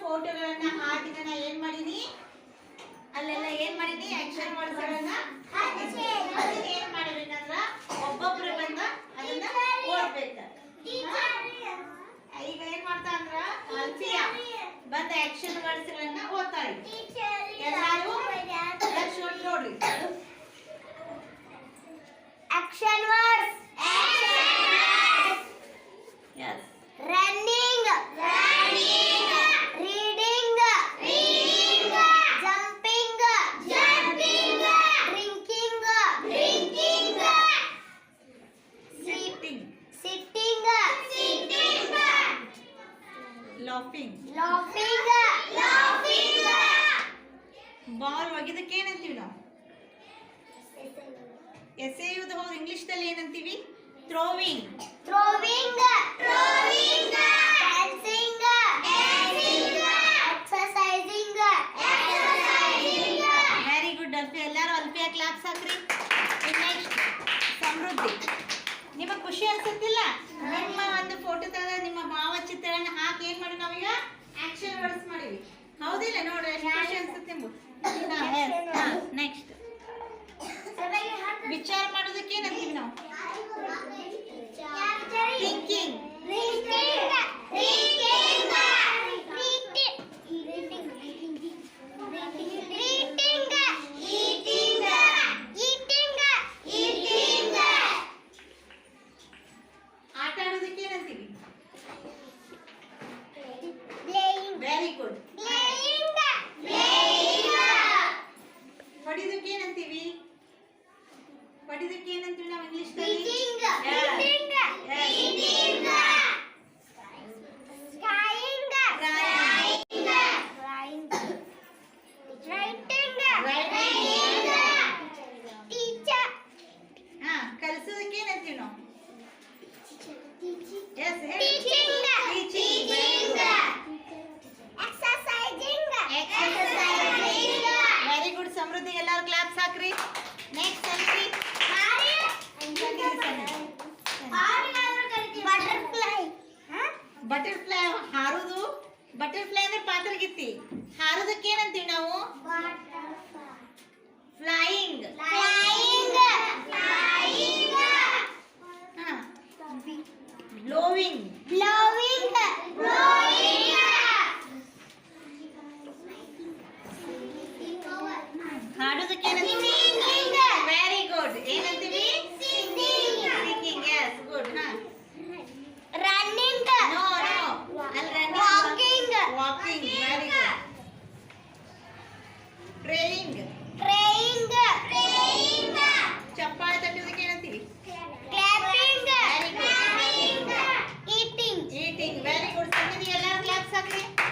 ಫೋಟೋಗಳನ್ನ ಹಾಕಿ ನಾನು ಏನ್ ಮಾಡೀನಿ ಅಲ್ಲೆಲ್ಲ ಏನ್ ಮಾಡೀನಿ ಆಕ್ಷನ್ ವರ್ಡ್ಸ್ಗಳನ್ನ ಅದನ್ನ ಏನ್ ಮಾಡಬೇಕಂದ್ರ ಒಬ್ಬೊಬ್ರು ಬಂದ ಅದನ್ನ ಓದ್ಬೇಕ. ಈಗ ಏನ್ ಮಾಡ್ತಾ ಅಂದ್ರ ಅಲ್ಫಿಯಾ ಬಂದ ಆಕ್ಷನ್ ವರ್ಡ್ಸ್ಗಳನ್ನ ಓದ್ತಾಳೆ ಎಲ್ಲಾರು ಲಕ್ಷ ನೋಡ್ರಿ. Action words. Laughing. Laughing laughing ball ಒಗೆದಕ್ಕೆ ಏನಂತೀವಿ ನಾವು? ಎಸೆಯುವುದು. ಹೌದು. ಇಂಗ್ಲಿಷ್ದಲ್ಲಿ ಏನಂತೀವಿ? Throwing throwing throwing dancing dancing exercising exercising very good Alfi ಎಲ್ಲರೂ ಅಲ್ಫಿಯ ಕ್ಲಾಪ್ಸ್ ಹಾಕ್ರಿ. ನೆಕ್ಸ್ಟ್ ಸಮೃದ್ಧಿ. ನಿಮಗೆ ಖುಷಿ ಅನ್ಸುತ್ತಿಲ್ಲ? ನಿಮ್ಮ ಒಂದು ಫೋಟೋ ತೆಗೆದ ನಿಮ್ಮ ಭಾವಚಿತ್ರಗಳನ್ನ ಹಾಕಿ ಏನ್ ಮಾಡೋಣ ಆಕ್ಷನ್ ವರ್ಡ್ಸ್ ಮಾಡಿವಿ ಹೌದಿಲ್ಲ ನೋಡ್ರಿ ಎಷ್ಟು ಖುಷಿ ಅನ್ಸುತ್ತೆ ನೆಕ್ಸ್ಟ್ ವಿಚಾರ ಮಾಡೋದಕ್ಕೆ ಏನಂತೀವಿ ನಾವು? ಥಿಂಕಿಂಗ್ ಅಂದ್ರೆ ಪಾತ್ರಗಿತ್ತಿ ಹಾರೋದಕ್ಕೇನಂತೀವಿ ನಾವು? ಫ್ಲೈಯಿಂಗ್ ಬ್ಲೋವಿಂಗ್ ಬ್ಲೋವಿಂಗ್ ಹಾಡೋದಕ್ಕೆ ವೆರಿ ಗುಡ್ ಏನಂತೀವಿ? थिंग वेरी गुड समझ में अलग लग सके